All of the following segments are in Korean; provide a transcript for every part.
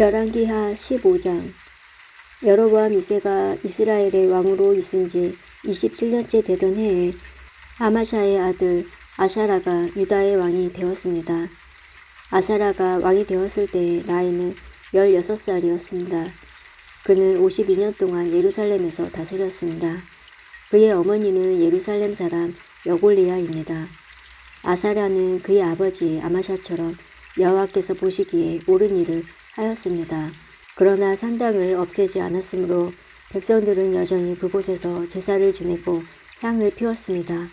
열왕기하 15장 여로보암 2세가 이스라엘의 왕으로 있은 지 27년째 되던 해에 아마샤의 아들 아샤라가 유다의 왕이 되었습니다. 아사라가 왕이 되었을 때의 나이는 16살이었습니다. 그는 52년 동안 예루살렘에서 다스렸습니다. 그의 어머니는 예루살렘 사람 여골리아입니다. 아사라는 그의 아버지 아마샤처럼 여호와께서 보시기에 옳은 일을 하였습니다. 그러나 산당을 없애지 않았으므로 백성들은 여전히 그곳에서 제사를 지내고 향을 피웠습니다.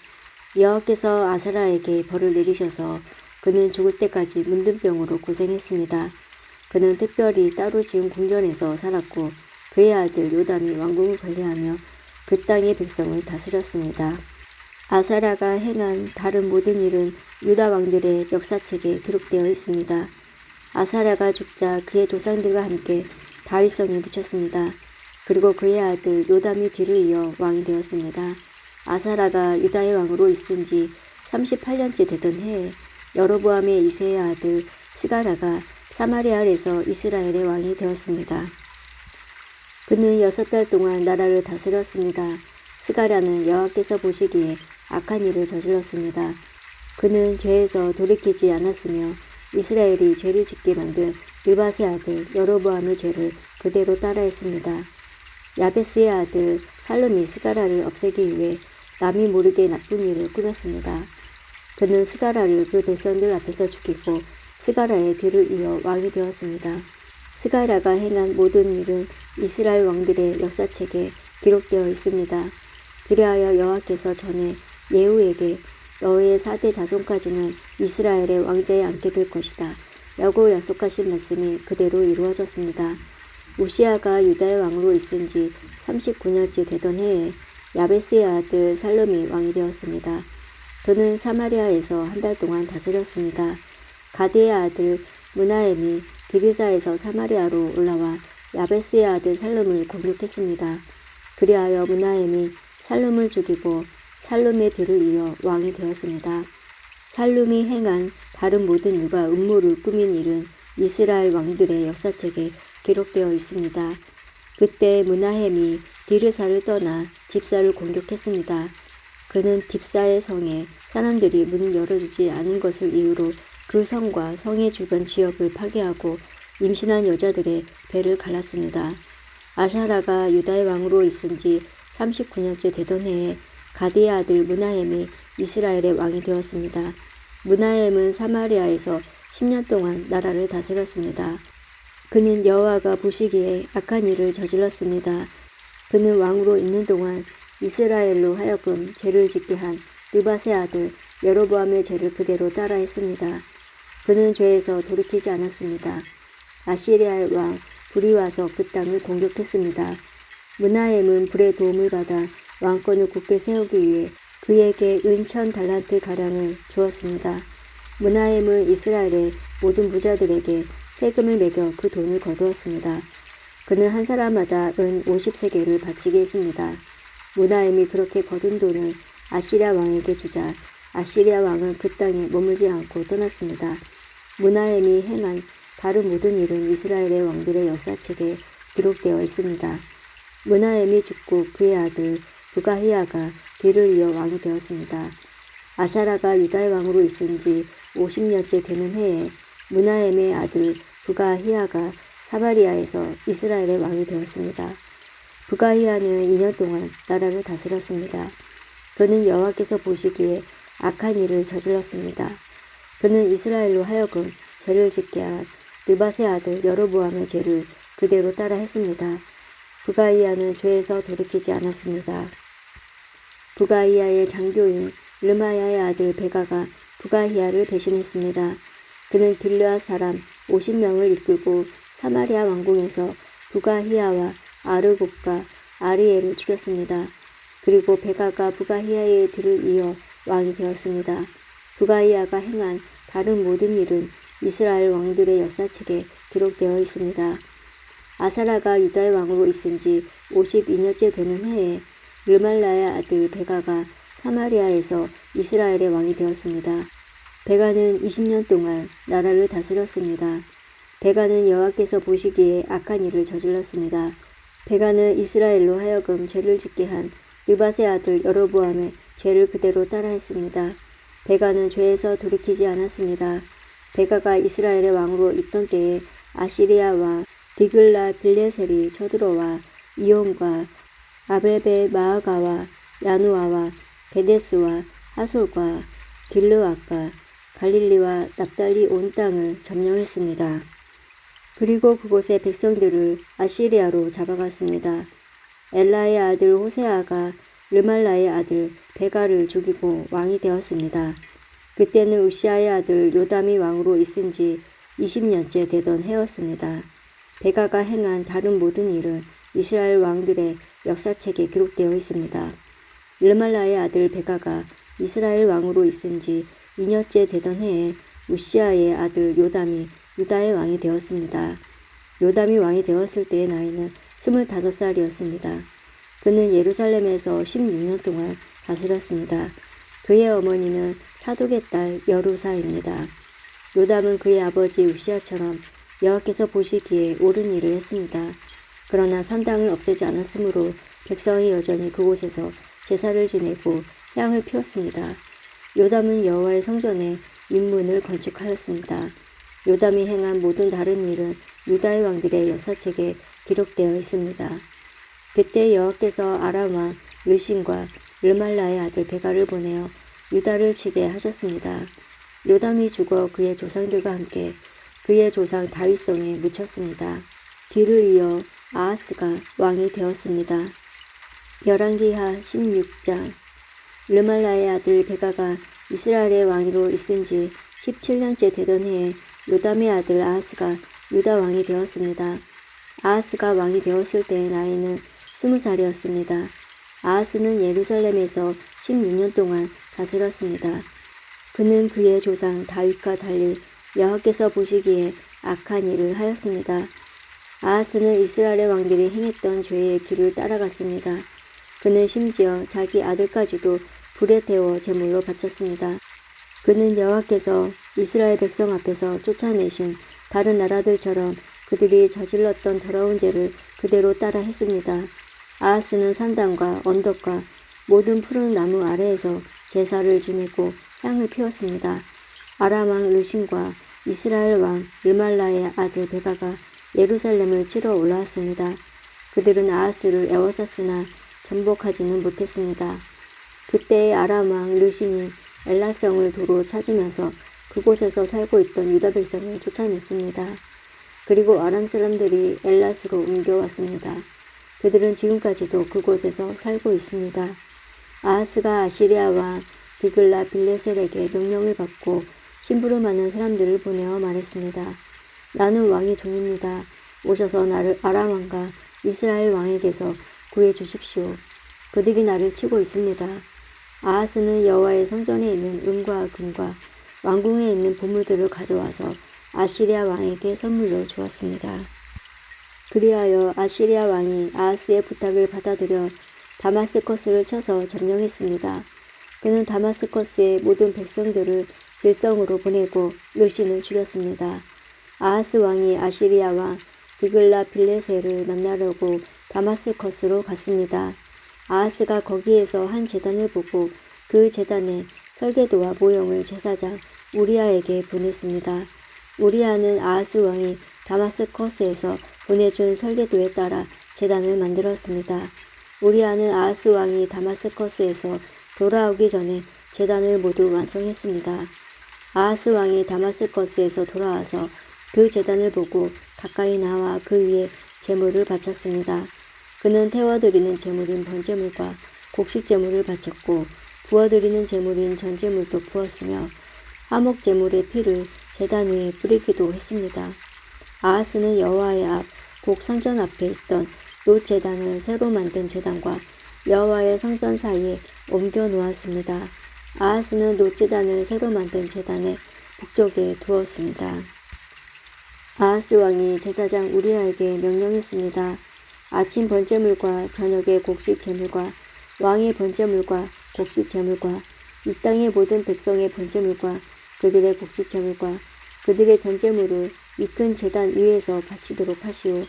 여호와께서 아사라에게 벌을 내리셔서 그는 죽을 때까지 문둥병으로 고생했습니다. 그는 특별히 따로 지은 궁전에서 살았고 그의 아들 요담이 왕궁을 관리하며 그 땅의 백성을 다스렸습니다. 아사라가 행한 다른 모든 일은 유다 왕들의 역사책에 기록되어 있습니다. 아사라가 죽자 그의 조상들과 함께 다윗성에 묻혔습니다. 그리고 그의 아들 요담이 뒤를 이어 왕이 되었습니다. 아사라가 유다의 왕으로 있은 지 38년째 되던 해에 여로보암의 이세의 아들 스가라가 사마리아에서 이스라엘의 왕이 되었습니다. 그는 여섯 달 동안 나라를 다스렸습니다. 스가라는 여호와께서 보시기에 악한 일을 저질렀습니다. 그는 죄에서 돌이키지 않았으며 이스라엘이 죄를 짓게 만든 느바의 아들 여로보암의 죄를 그대로 따라했습니다. 야베스의 아들 살롬이 스가라를 없애기 위해 남이 모르게 나쁜 일을 꾸몄습니다. 그는 스가라를 그 백성들 앞에서 죽이고 스가라의 뒤를 이어 왕이 되었습니다. 스가라가 행한 모든 일은 이스라엘 왕들의 역사책에 기록되어 있습니다. 그리하여 여호와께서 전에 예후에게 너의 사대 자손까지는 이스라엘의 왕자에 앉게 될 것이다. 라고 약속하신 말씀이 그대로 이루어졌습니다. 우시아가 유다의 왕으로 있은 지 39년째 되던 해에 야베스의 아들 살롬이 왕이 되었습니다. 그는 사마리아에서 한 달 동안 다스렸습니다. 가드의 아들 무나엠이 디르사에서 사마리아로 올라와 야베스의 아들 살롬을 공격했습니다. 그리하여 무나엠이 살롬을 죽이고 살룸의 뒤를 이어 왕이 되었습니다. 살룸이 행한 다른 모든 일과 음모를 꾸민 일은 이스라엘 왕들의 역사책에 기록되어 있습니다. 그때 무나햄이 디르사를 떠나 딥사를 공격했습니다. 그는 딥사의 성에 사람들이 문을 열어주지 않은 것을 이유로 그 성과 성의 주변 지역을 파괴하고 임신한 여자들의 배를 갈랐습니다. 아샤라가 유다의 왕으로 있은 지 39년째 되던 해에 가디의 아들 무나햄이 이스라엘의 왕이 되었습니다. 무나햄은 사마리아에서 10년 동안 나라를 다스렸습니다. 그는 여호와가 보시기에 악한 일을 저질렀습니다. 그는 왕으로 있는 동안 이스라엘로 하여금 죄를 짓게 한 느바세 아들 여로보암의 죄를 그대로 따라했습니다. 그는 죄에서 돌이키지 않았습니다. 아시리아의 왕 불이 와서 그 땅을 공격했습니다. 무나햄은 불의 도움을 받아 왕권을 굳게 세우기 위해 그에게 은천 달란트 가량을 주었습니다. 무나햄은 이스라엘의 모든 부자들에게 세금을 매겨 그 돈을 거두었습니다. 그는 한 사람마다 은 50세계를 바치게 했습니다. 무나햄이 그렇게 거둔 돈을 아시리아 왕에게 주자 아시리아 왕은 그 땅에 머물지 않고 떠났습니다. 무나햄이 행한 다른 모든 일은 이스라엘의 왕들의 역사책에 기록되어 있습니다. 무나햄이 죽고 그의 아들 부가히야가 뒤를 이어 왕이 되었습니다. 아샤라가 유다의 왕으로 있은 지 50년째 되는 해에 무나엠의 아들 부가히야가 사마리아에서 이스라엘의 왕이 되었습니다. 부가히야는 2년 동안 나라를 다스렸습니다. 그는 여호와께서 보시기에 악한 일을 저질렀습니다. 그는 이스라엘로 하여금 죄를 짓게 한 느바세 아들 여로보암의 죄를 그대로 따라 했습니다. 부가히야는 죄에서 돌이키지 않았습니다. 부가히야의 장교인 르마야의 아들 베가가 부가히야를 배신했습니다. 그는 길르앗 사람 50명을 이끌고 사마리아 왕궁에서 부가히야와 아르곱과 아리엘을 죽였습니다. 그리고 베가가 부가히야의 뒤를 이어 왕이 되었습니다. 부가히야가 행한 다른 모든 일은 이스라엘 왕들의 역사책에 기록되어 있습니다. 아사라가 유다의 왕으로 있은 지 52년째 되는 해에 르말라의 아들 베가가 사마리아에서 이스라엘의 왕이 되었습니다. 베가는 20년 동안 나라를 다스렸습니다. 베가는 여호와께서 보시기에 악한 일을 저질렀습니다. 베가는 이스라엘로 하여금 죄를 짓게 한 느밧의 아들 여로보암의 죄를 그대로 따라했습니다. 베가는 죄에서 돌이키지 않았습니다. 베가가 이스라엘의 왕으로 있던 때에 아시리아와 디글라 빌레셀이 쳐들어와 이온과 아벨베 마아가와 야누아와 게데스와 하솔과 길르앗과 갈릴리와 납달리 온 땅을 점령했습니다. 그리고 그곳의 백성들을 아시리아로 잡아갔습니다. 엘라의 아들 호세아가 르말라의 아들 베가를 죽이고 왕이 되었습니다. 그때는 우시아의 아들 요담이 왕으로 있은 지 20년째 되던 해였습니다. 베가가 행한 다른 모든 일은 이스라엘 왕들의 역사책에 기록되어 있습니다. 르말라의 아들 베가가 이스라엘 왕으로 있은 지 2년째 되던 해에 우시아의 아들 요담이 유다의 왕이 되었습니다. 요담이 왕이 되었을 때의 나이는 25살이었습니다. 그는 예루살렘에서 16년 동안 다스렸습니다. 그의 어머니는 사독의 딸 여루사입니다. 요담은 그의 아버지 우시아처럼 여호와께서 보시기에 옳은 일을 했습니다. 그러나 산당을 없애지 않았으므로 백성이 여전히 그곳에서 제사를 지내고 향을 피웠습니다. 요담은 여호와의 성전에 인문을 건축하였습니다. 요담이 행한 모든 다른 일은 유다의 왕들의 역사책에 기록되어 있습니다. 그때 여호와께서 아람 왕 르신과 르말라의 아들 베가를 보내어 유다를 치게 하셨습니다. 요담이 죽어 그의 조상들과 함께 그의 조상 다윗성에 묻혔습니다. 뒤를 이어 아하스가 왕이 되었습니다. 열왕기하 16장 르말라의 아들 베가가 이스라엘의 왕으로 있은 지 17년째 되던 해에 요담의 아들 아하스가 유다 왕이 되었습니다. 아하스가 왕이 되었을 때의 나이는 20살이었습니다. 아하스는 예루살렘에서 16년 동안 다스렸습니다. 그는 그의 조상 다윗과 달리 여호와께서 보시기에 악한 일을 하였습니다. 아하스는 이스라엘의 왕들이 행했던 죄의 길을 따라갔습니다. 그는 심지어 자기 아들까지도 불에 태워 제물로 바쳤습니다. 그는 여호와께서 이스라엘 백성 앞에서 쫓아내신 다른 나라들처럼 그들이 저질렀던 더러운 죄를 그대로 따라 했습니다. 아하스는 산당과 언덕과 모든 푸른 나무 아래에서 제사를 지내고 향을 피웠습니다. 아람 왕 르신과 이스라엘 왕 르말라의 아들 베가가 예루살렘을 치러 올라왔습니다. 그들은 아하스를 애워쌌으나 전복하지는 못했습니다. 그때의 아람 왕 르신이 엘라성을 도로 찾으면서 그곳에서 살고 있던 유다 백성을 쫓아냈습니다. 그리고 아람 사람들이 엘라스로 옮겨왔습니다. 그들은 지금까지도 그곳에서 살고 있습니다. 아하스가 아시리아와 디글라 빌레셀에게 명령을 받고 심부름하는 사람들을 보내어 말했습니다. 나는 왕의 종입니다. 오셔서 나를 아람 왕과 이스라엘 왕에게서 구해 주십시오. 그들이 나를 치고 있습니다. 아하스는 여호와의 성전에 있는 은과 금과 왕궁에 있는 보물들을 가져와서 아시리아 왕에게 선물로 주었습니다. 그리하여 아시리아 왕이 아하스의 부탁을 받아들여 다마스커스를 쳐서 점령했습니다. 그는 다마스커스의 모든 백성들을 길성으로 보내고 르신을 죽였습니다. 아하스 왕이 아시리아 왕 디글라 빌레세를 만나려고 다마스커스로 갔습니다. 아하스가 거기에서 한 재단을 보고 그 재단의 설계도와 모형을 제사장 우리아에게 보냈습니다. 우리아는 아하스 왕이 다마스커스에서 보내준 설계도에 따라 재단을 만들었습니다. 우리아는 아하스 왕이 다마스커스에서 돌아오기 전에 재단을 모두 완성했습니다. 아하스 왕이 다마스커스에서 돌아와서 그 재단을 보고 가까이 나와 그 위에 제물을 바쳤습니다. 그는 태워드리는 제물인 번제물과 곡식 제물을 바쳤고 부어드리는 제물인 전제물도 부었으며 화목 제물의 피를 제단 위에 뿌리기도 했습니다. 아하스는 여호와의 앞 곡 성전 앞에 있던 노 제단을 새로 만든 제단과 여호와의 성전 사이에 옮겨 놓았습니다. 아하스는 노 제단을 새로 만든 제단의 북쪽에 두었습니다. 아하스 왕이 제사장 우리아에게 명령했습니다. 아침 번제물과 저녁의 곡식 제물과 왕의 번제물과 곡식 제물과 이 땅의 모든 백성의 번제물과 그들의 곡식 제물과 그들의 전제물을 이큰 제단 위에서 바치도록 하시오.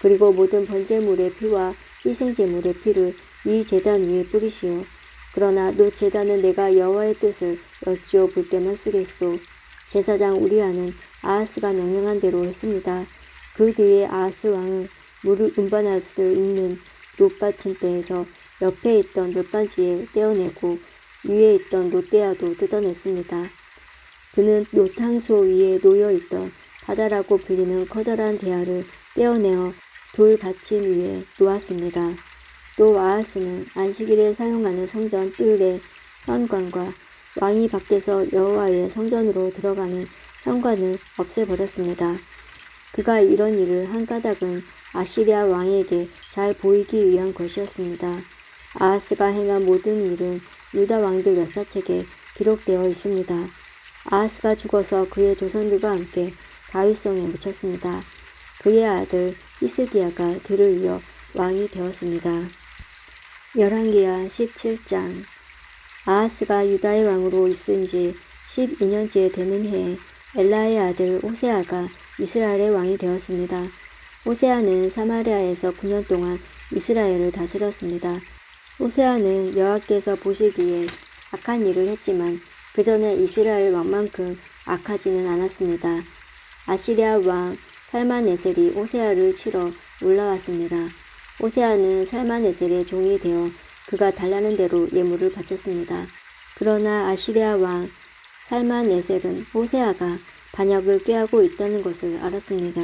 그리고 모든 번제물의 피와 희생제물의 피를 이 제단 위에 뿌리시오. 그러나 노 제단은 내가 여호와의 뜻을 여쭈어 볼 때만 쓰겠소. 제사장 우리아는 아하스가 명령한 대로 했습니다. 그 뒤에 아하스 왕은 물을 운반할 수 있는 놋받침대에서 옆에 있던 놋반지에 떼어내고 위에 있던 놋대야도 뜯어냈습니다. 그는 노탕소 위에 놓여 있던 바다라고 불리는 커다란 대야를 떼어내어 돌 받침 위에 놓았습니다. 또 아하스는 안식일에 사용하는 성전 뜰의 현관과 왕이 밖에서 여호와의 성전으로 들어가는 현관을 없애버렸습니다. 그가 이런 일을 한 까닭은 아시리아 왕에게 잘 보이기 위한 것이었습니다. 아하스가 행한 모든 일은 유다 왕들 역사책에 기록되어 있습니다. 아하스가 죽어서 그의 조선들과 함께 다윗성에 묻혔습니다. 그의 아들 히스기야가 뒤를 이어 왕이 되었습니다. 열왕기야 17장 아하스가 유다의 왕으로 있은 지 12년째 되는 해에 엘라의 아들 오세아가 이스라엘의 왕이 되었습니다. 오세아는 사마리아에서 9년 동안 이스라엘을 다스렸습니다. 오세아는 여호와께서 보시기에 악한 일을 했지만 그 전에 이스라엘 왕만큼 악하지는 않았습니다. 아시리아 왕 살만에셀이 오세아를 치러 올라왔습니다. 오세아는 살만에셀의 종이 되어 그가 달라는 대로 예물을 바쳤습니다. 그러나 아시리아 왕 살만 에셀은 오세아가 반역을 꾀하고 있다는 것을 알았습니다.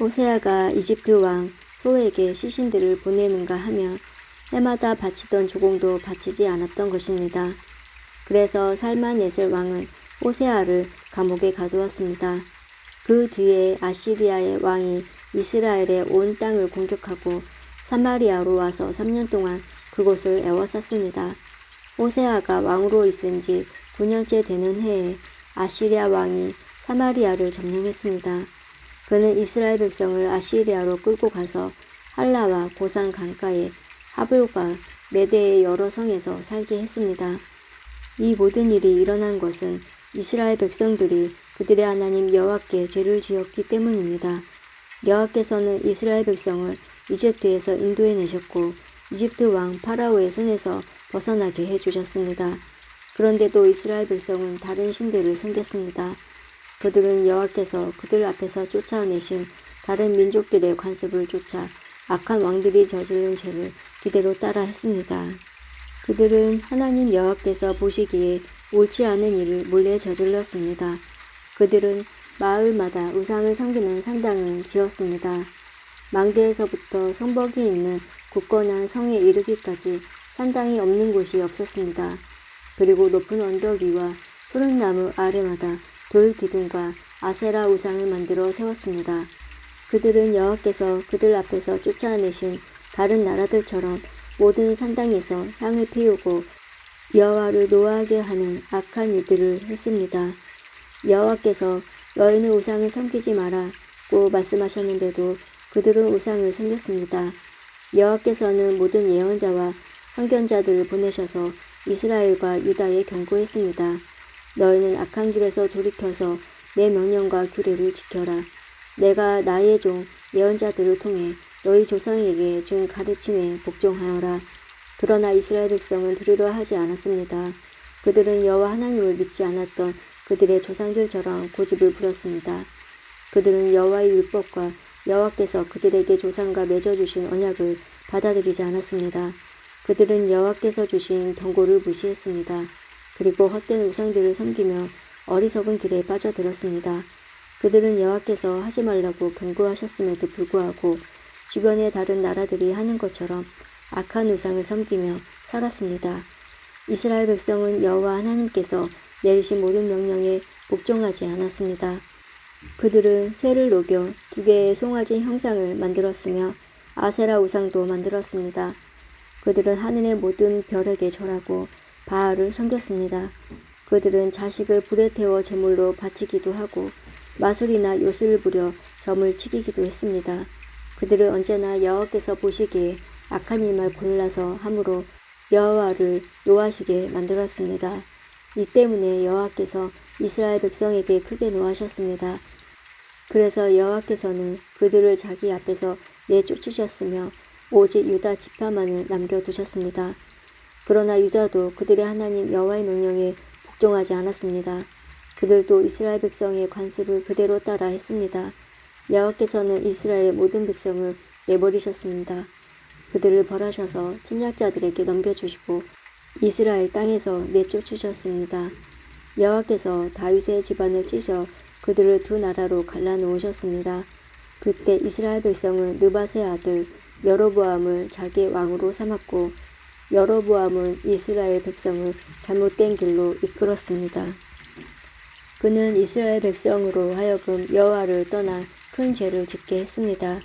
오세아가 이집트 왕 소에게 시신들을 보내는가 하며 해마다 바치던 조공도 바치지 않았던 것입니다. 그래서 살만 에셀 왕은 오세아를 감옥에 가두었습니다. 그 뒤에 아시리아의 왕이 이스라엘의 온 땅을 공격하고 사마리아로 와서 3년 동안 그곳을 애워쌌습니다. 오세아가 왕으로 있은 지 9년째 되는 해에 아시리아 왕이 사마리아를 점령했습니다. 그는 이스라엘 백성을 아시리아로 끌고 가서 할라와 고산 강가에 하볼과 메대의 여러 성에서 살게 했습니다. 이 모든 일이 일어난 것은 이스라엘 백성들이 그들의 하나님 여호와께 죄를 지었기 때문입니다. 여호와께서는 이스라엘 백성을 이집트에서 인도해 내셨고 이집트 왕 파라오의 손에서 벗어나게 해 주셨습니다. 그런데도 이스라엘 백성은 다른 신들을 섬겼습니다. 그들은 여호와께서 그들 앞에서 쫓아내신 다른 민족들의 관습을 쫓아 악한 왕들이 저지른 죄를 그대로 따라 했습니다. 그들은 하나님 여호와께서 보시기에 옳지 않은 일을 몰래 저질렀습니다. 그들은 마을마다 우상을 섬기는 상당을 지었습니다. 망대에서부터 성벽이 있는 굳건한 성에 이르기까지 산당이 없는 곳이 없었습니다. 그리고 높은 언덕 위와 푸른 나무 아래마다 돌 기둥과 아세라 우상을 만들어 세웠습니다. 그들은 여호와께서 그들 앞에서 쫓아내신 다른 나라들처럼 모든 산당에서 향을 피우고 여호와를 노하게 하는 악한 일들을 했습니다. 여호와께서 너희는 우상을 섬기지 마라고 말씀하셨는데도 그들은 우상을 섬겼습니다. 여호와께서는 모든 예언자와 선견자들을 보내셔서 이스라엘과 유다에 경고했습니다. 너희는 악한 길에서 돌이켜서 내 명령과 규례를 지켜라. 내가 나의 종 예언자들을 통해 너희 조상에게 준 가르침에 복종하여라. 그러나 이스라엘 백성은 들으려 하지 않았습니다. 그들은 여호와 하나님을 믿지 않았던 그들의 조상들처럼 고집을 부렸습니다. 그들은 여호와의 율법과 여호와께서 그들에게 조상과 맺어주신 언약을 받아들이지 않았습니다. 그들은 여호와께서 주신 경고를 무시했습니다. 그리고 헛된 우상들을 섬기며 어리석은 길에 빠져들었습니다. 그들은 여호와께서 하지 말라고 경고하셨음에도 불구하고 주변의 다른 나라들이 하는 것처럼 악한 우상을 섬기며 살았습니다. 이스라엘 백성은 여호와 하나님께서 내리신 모든 명령에 복종하지 않았습니다. 그들은 쇠를 녹여 두 개의 송아지 형상을 만들었으며 아세라 우상도 만들었습니다. 그들은 하늘의 모든 별에게 절하고 바알을 섬겼습니다. 그들은 자식을 불에 태워 제물로 바치기도 하고 마술이나 요술을 부려 점을 치기기도 했습니다. 그들은 언제나 여호와께서 보시기에 악한 일만 골라서 함으로 여호와를 노하시게 만들었습니다. 이 때문에 여호와께서 이스라엘 백성에게 크게 노하셨습니다. 그래서 여호와께서는 그들을 자기 앞에서 내쫓으셨으며 오직 유다 지파만을 남겨두셨습니다. 그러나 유다도 그들의 하나님 여호와의 명령에 복종하지 않았습니다. 그들도 이스라엘 백성의 관습을 그대로 따라 했습니다. 여호와께서는 이스라엘의 모든 백성을 내버리셨습니다. 그들을 벌하셔서 침략자들에게 넘겨주시고 이스라엘 땅에서 내쫓으셨습니다. 여호와께서 다윗의 집안을 찢어 그들을 두 나라로 갈라놓으셨습니다. 그때 이스라엘 백성은 느바세 아들 여로보암을 자기 왕으로 삼았고 여로보암은 이스라엘 백성을 잘못된 길로 이끌었습니다. 그는 이스라엘 백성으로 하여금 여호와를 떠나 큰 죄를 짓게 했습니다.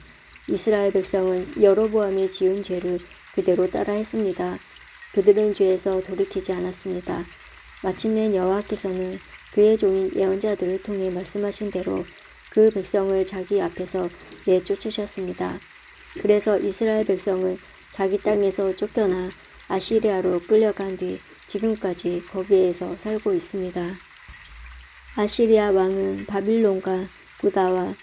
이스라엘 백성은 여로보암이 지은 죄를 그대로 따라 했습니다. 그들은 죄에서 돌이키지 않았습니다. 마침내 여호와께서는 그의 종인 예언자들을 통해 말씀하신 대로 그 백성을 자기 앞에서 내쫓으셨습니다. 그래서 이스라엘 백성은 자기 땅에서 쫓겨나 아시리아로 끌려간 뒤 지금까지 거기에서 살고 있습니다. 아시리아 왕은 바빌론과 구다와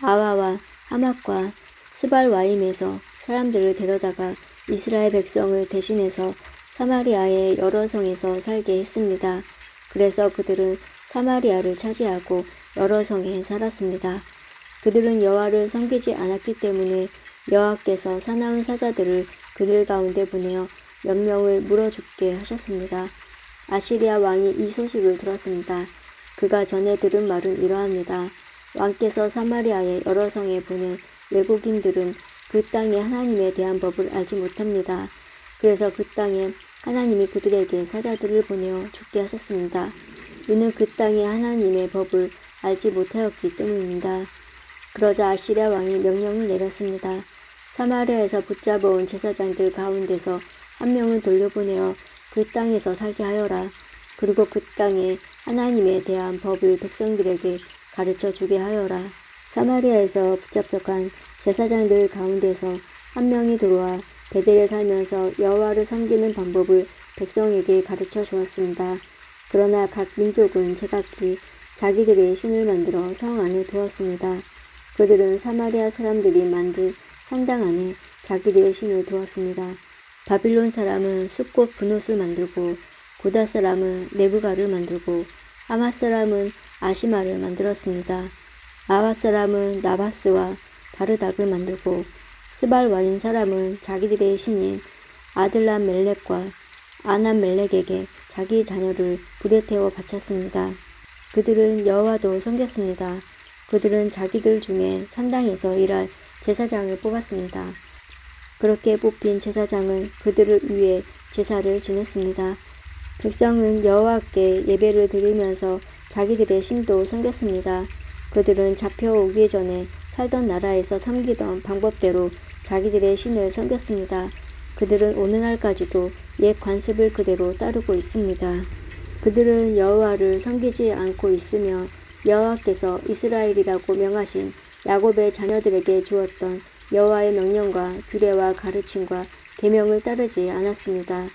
아와와 하맛과 스발와임에서 사람들을 데려다가 이스라엘 백성을 대신해서 사마리아의 여러 성에서 살게 했습니다. 그래서 그들은 사마리아를 차지하고 여러 성에 살았습니다. 그들은 여호와를 섬기지 않았기 때문에 여호와께서 사나운 사자들을 그들 가운데 보내어 몇 명을 물어 죽게 하셨습니다. 아시리아 왕이 이 소식을 들었습니다. 그가 전에 들은 말은 이러합니다. 왕께서 사마리아의 여러 성에 보낸 외국인들은 그 땅의 하나님에 대한 법을 알지 못합니다. 그래서 그 땅에 하나님이 그들에게 사자들을 보내어 죽게 하셨습니다. 이는 그 땅의 하나님의 법을 알지 못하였기 때문입니다. 그러자 아시리아 왕이 명령을 내렸습니다. 사마리아에서 붙잡아 온 제사장들 가운데서 한 명은 돌려보내어 그 땅에서 살게 하여라. 그리고 그 땅에 하나님에 대한 법을 백성들에게 가르쳐 주게 하여라. 사마리아에서 붙잡혀 간 제사장들 가운데서 한 명이 들어와 베델에 살면서 여호와를 섬기는 방법을 백성에게 가르쳐 주었습니다. 그러나 각 민족은 제각기 자기들의 신을 만들어 성 안에 두었습니다. 그들은 사마리아 사람들이 만든 상당 안에 자기들의 신을 두었습니다. 바빌론 사람은 숫꽃 분옷을 만들고 구다 사람은 네부가를 만들고 아마 사람은 아시마를 만들었습니다. 아와 사람은 나바스와 다르닥을 만들고 스발 와인 사람은 자기들의 신인 아들람 멜렉과 아남 멜렉에게 자기 자녀를 불에 태워 바쳤습니다. 그들은 여호와도 섬겼습니다. 그들은 자기들 중에 산당에서 일할 제사장을 뽑았습니다. 그렇게 뽑힌 제사장은 그들을 위해 제사를 지냈습니다. 백성은 여호와께 예배를 드리면서 자기들의 신도 섬겼습니다. 그들은 잡혀오기 전에 살던 나라에서 섬기던 방법대로 자기들의 신을 섬겼습니다. 그들은 오늘날까지도 옛 관습을 그대로 따르고 있습니다. 그들은 여호와를 섬기지 않고 있으며 여호와께서 이스라엘이라고 명하신 야곱의 자녀들에게 주었던 여호와의 명령과 규례와 가르침과 계명을 따르지 않았습니다.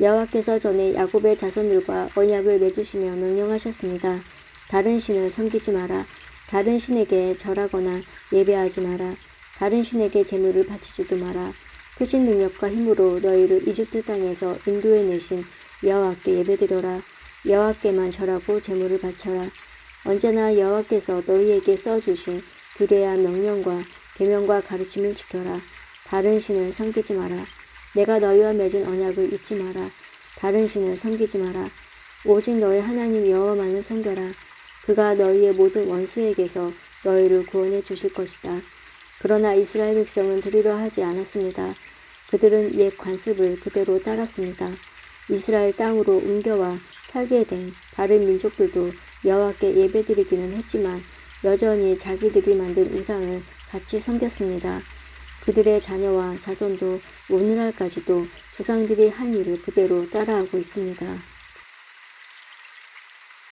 여호와께서 전에 야곱의 자손들과 언약을 맺으시며 명령하셨습니다. 다른 신을 섬기지 마라. 다른 신에게 절하거나 예배하지 마라. 다른 신에게 제물을 바치지도 마라. 크신 능력과 힘으로 너희를 이집트 땅에서 인도해 내신 여호와께 예배드려라. 여호와께만 절하고 제물을 바쳐라. 언제나 여호와께서 너희에게 써주신 규례와 명령과 계명과 가르침을 지켜라. 다른 신을 섬기지 마라. 내가 너희와 맺은 언약을 잊지 마라. 다른 신을 섬기지 마라. 오직 너희 하나님 여호와만을 섬겨라. 그가 너희의 모든 원수에게서 너희를 구원해 주실 것이다. 그러나 이스라엘 백성은 들으려 하지 않았습니다. 그들은 옛 관습을 그대로 따랐습니다. 이스라엘 땅으로 옮겨와 살게 된 다른 민족들도 여호와께 예배드리기는 했지만 여전히 자기들이 만든 우상을 같이 섬겼습니다. 그들의 자녀와 자손도 오늘날까지도 조상들이 한 일을 그대로 따라하고 있습니다.